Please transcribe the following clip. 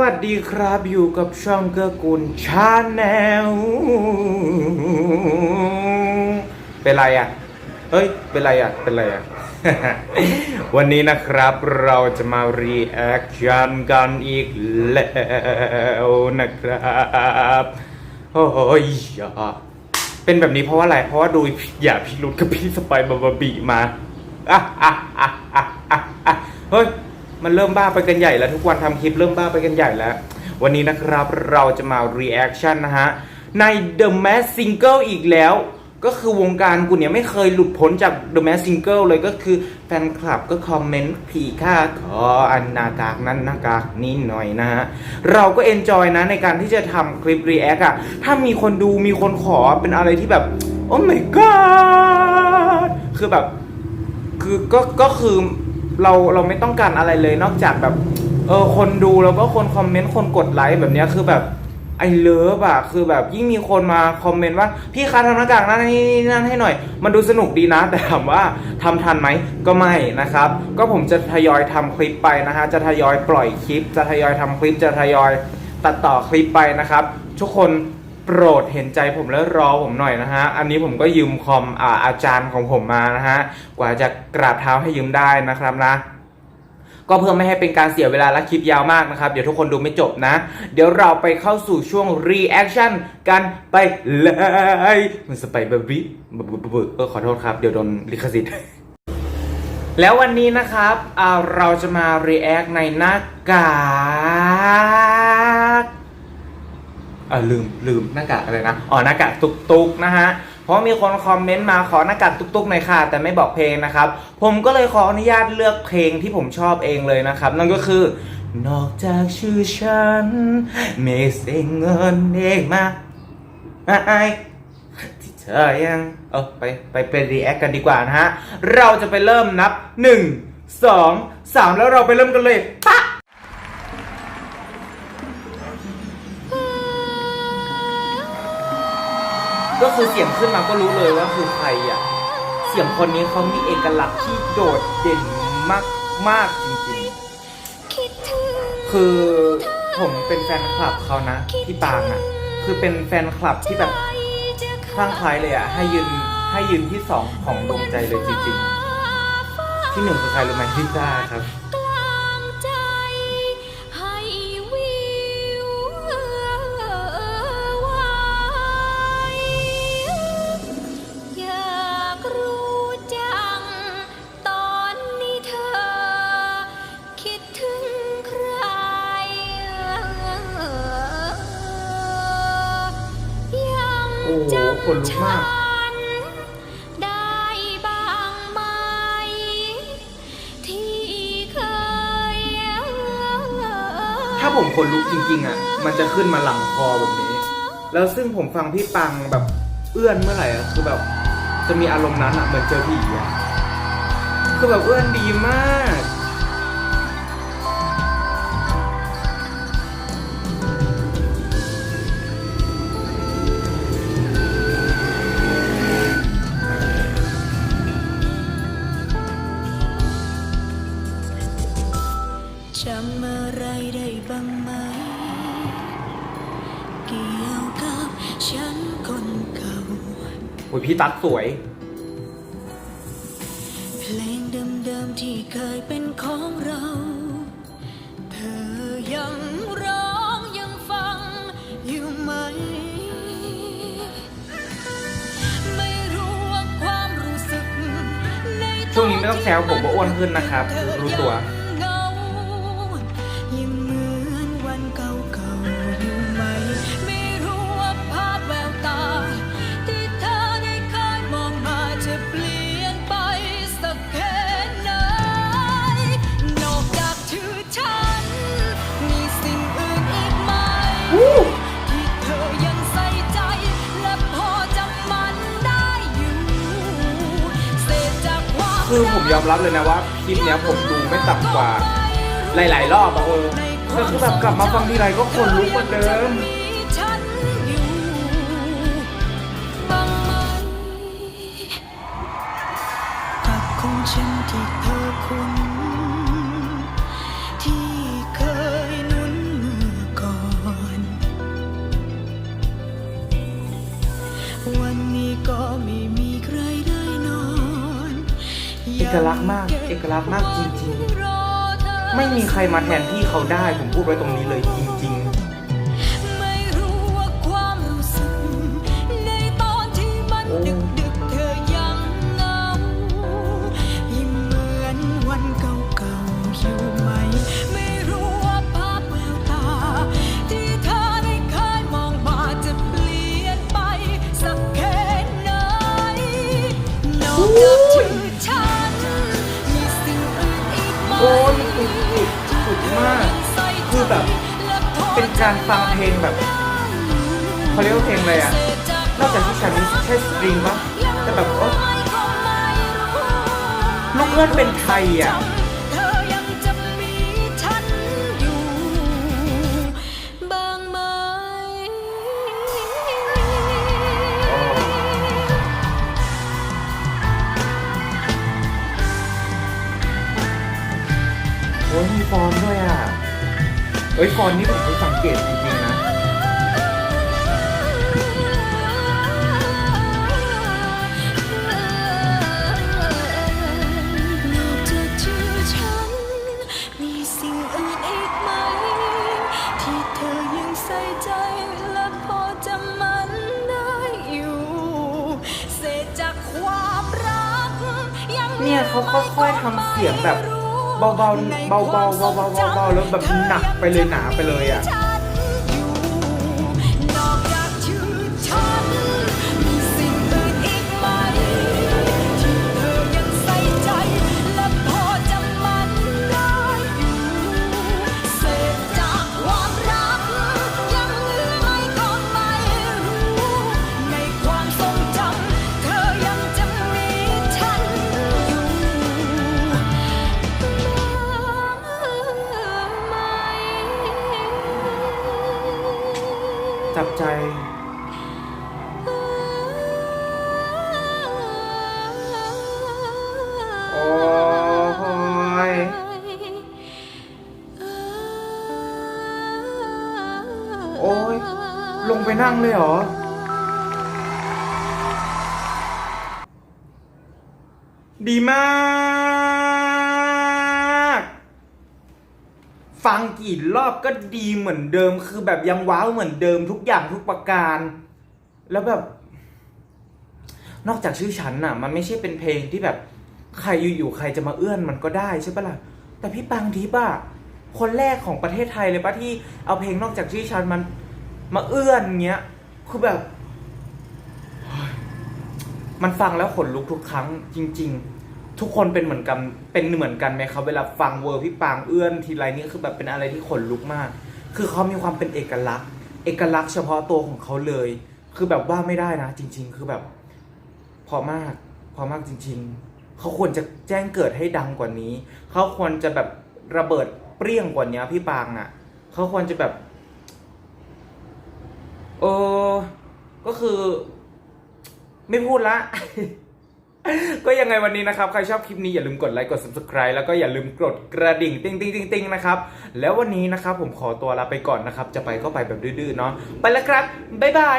วัสดีครับอยู่กับช่องเกื้อกูลชาแนลเป็นไรอะ เฮ้ย เป็นไรอะ เป็นไรอะ วันนี้นะครับเราจะมารีแอคชั่นกันอีกแล้วนะครับโอ้ยยเป็นแบบนี้เพราะว่าอะไร เพราะว่าดูอย่าพี่รุดกับพี่สไปบาบาบีมาอะอะอะอะอะเฮ้ย มันเริ่มบ้าไปกันใหญ่แล้วทุกวันทำคลิปเริ่มบ้าไปกันใหญ่แล้ว วันนี้นะครับเราจะมา reaction นะฮะ ใน The Mask Single อีกแล้ว ก็คือวงการกูเนี่ยไม่เคยหลุดพ้นจาก The Mask Single เลยก็คือแฟนคลับก็คอมเมนต์ผีค่าขออันนากากนั้นหน้ากากนี้หน่อยนะฮะ เราก็เอนจอยนะในการที่จะทำคลิป react อะถ้ามีคนดูมีคนขอเป็นอะไรที่แบบ โอ้ my god คือแบบคือก็ก็คือ เราเราไม่ต้องการอะไรเลยนอกจากแบบเออคนดูแล้วก็คนคอมเมนต์คนกดไลค์แบบเนี้ยคือแบบไอเลิฟอะคือแบบยิ่งมีคนมาคอมเมนต์ว่าพี่คะทำหน้ากากนั่นนี่นั่นให้หน่อย มันดูสนุกดีนะ แต่ถามว่าทำทันไหมก็ไม่นะครับ ก็ผมจะทยอยทำคลิปไปนะฮะจะทยอยปล่อยคลิป จะทยอยทำคลิปจะทยอยตัดต่อคลิปไปนะครับ ทุกคน โปรดเห็นใจผมและรอผมหน่อยนะฮะ อันนี้ผมก็ยืมคอมอาอาจารย์ของผมมานะฮะ กว่าจะกราบเท้าให้ยืมได้นะครับนะ ก็เพื่อไม่ให้เป็นการเสียเวลาและคลิปยาวมากนะครับ เดี๋ยวทุกคนดูไม่จบนะ เดี๋ยวเราไปเข้าสู่ช่วง reaction กันไปเลย มันสไปเบบี้เออขอโทษครับ เดี๋ยวโดนลิขสิทธิ์แล้ววันนี้นะครับอ่าเราจะมา react ในหน้ากาก เออลืมลืมหน้ากากอะไรนะอ๋อหน้ากากตุกตุกนะฮะเพราะมีคนคอมเมนต์มาขอหน้ากากตุกตุกหน่อยค่ะ แต่ไม่บอกเพลงนะครับ ผมก็เลยขออนุญาตเลือกเพลงที่ผมชอบเองเลยนะครับ นั่นก็คือนอกจากชื่อฉันไม่เสียเงินเองมาไอที่เธอยังเออไปไปเป็นรีแอคกันดีกว่านะฮะ เราจะไปเริ่มนับ 1 2 3 แล้วเราไปเริ่มกันเลย ก็คือเสียงขึ้นมาก็รู้เลยว่าคือใครอะ เสียงคนนี้เขามีเอกลักษณ์ที่โดดเด่นมากมากจริงๆ คือผมเป็นแฟนคลับเขานะพี่ปางอะ คือเป็นแฟนคลับที่แบบคลั่งไคล้เลยอะ ให้ยืนให้ยืนที่สองของดวงใจเลยจริงๆ ที่หนึ่งคือใครรู้ไหมพี่จ้าครับ อ้โหขนลุกมากได้บ้างไหม ที่เคยถ้าผมคนลุกจริงๆอะ มันจะขึ้นมาหลังคอแบบนี้ แล้วซึ่งผมฟังพี่ปังแบบเอื้อนเมื่อไหร่อะคือแบบจะมีอารมณ์นั้นอะเหมือนเจอผีอะคือแบบเอื้อนดีมาก พี่ตั๊กสวย เพลงเดิมๆที่เคยเป็นของเรา เธอยังร้องยังฟังอยู่ไหม ไม่รู้ว่าความรู้สึกในช่วงนี้ไม่ต้องแซวผมว่าอ้วนขึ้นนะครับ รู้ตัว คือผมยอมรับเลยนะว่าคลิปเนี้ยผมดูไม่ต่ำกว่า หลาย ๆ รอบอะเออแต่คือแบบกลับมาฟังทีไรก็คนลุกเหมือนเดิมกับคนฉันที่เธอคุ้นที่ อกลักษณ์มาก เอกลักษณ์มากจริงๆ ไม่มีใครมาแทนที่เขาได้ ผมพูดไว้ตรงนี้เลยจริง การฟังเพลงแบบเขาเรียกว่าเพลงอะไรอะนอกจากที่ฉันมีแค่สตริงปะแต่แบบโอ๊ยลูกเอื้อนเป็นไทยอะ เอ้ยฟอนต์นี่ผมไปสังเกตจริงๆนะนอกจากชื่อฉัน มีสิ่งอื่นอีกไหม ที่เธอยังใส่ใจและพอจำมันได้อยู่ เศษจากความรักยัง เนี่ยเขาค่อยๆทำเสียงแบบ เบาๆเบาๆเบาๆเบาๆเบาแล้วแบบหนักไปเลยหนาไปเลยอะ บใจ โอ้ยโอ้ยลงไปนั่งเลยเหรอดีมาก ฟังกี่รอบก็ดีเหมือนเดิม คือแบบยังว้าวเหมือนเดิมทุกอย่างทุกประการ แล้วแบบ นอกจากชื่อฉันน่ะ มันไม่ใช่เป็นเพลงที่แบบใครอยู่ๆใครจะมาเอื้อนมันก็ได้ใช่ปะล่ะ แต่พี่ปังทิปอะคนแรกของประเทศไทยเลยปะที่เอาเพลงนอกจากชื่อฉันมันมาเอื้อนเงี้ย คือแบบ มันฟังแล้วขนลุกทุกครั้งจริง ๆ ทุกคนเป็นเหมือนกันเป็นเหมือนกันไหมครับเวลาฟังเวอร์พี่ปางเอื้อนทีไรนี่คือแบบเป็นอะไรที่ขนลุกมาก คือเขามีความเป็นเอกลักษณ์ เอกลักษณ์เฉพาะตัวของเขาเลย คือแบบว่าไม่ได้นะ จริง ๆ คือแบบ พอมาก พอมากจริง ๆ เขาควรจะแจ้งเกิดให้ดังกว่านี้ เขาควรจะแบบระเบิดเปรี้ยงกว่านี้พี่ปางอะ เขาควรจะแบบเออก็คือ ไม่พูดละ ก็ยังไงวันนี้นะครับ ใครชอบคลิปนี้อย่าลืมกดไลค์กด subscribe แล้วก็อย่าลืมกดกระดิ่งติ๊งติ๊งติ๊งติ๊งนะครับ แล้ววันนี้นะครับผมขอตัวลาไปก่อนนะครับ จะไปก็ไปแบบดื้อๆเนาะไปแล้วครับ บ๊ายบาย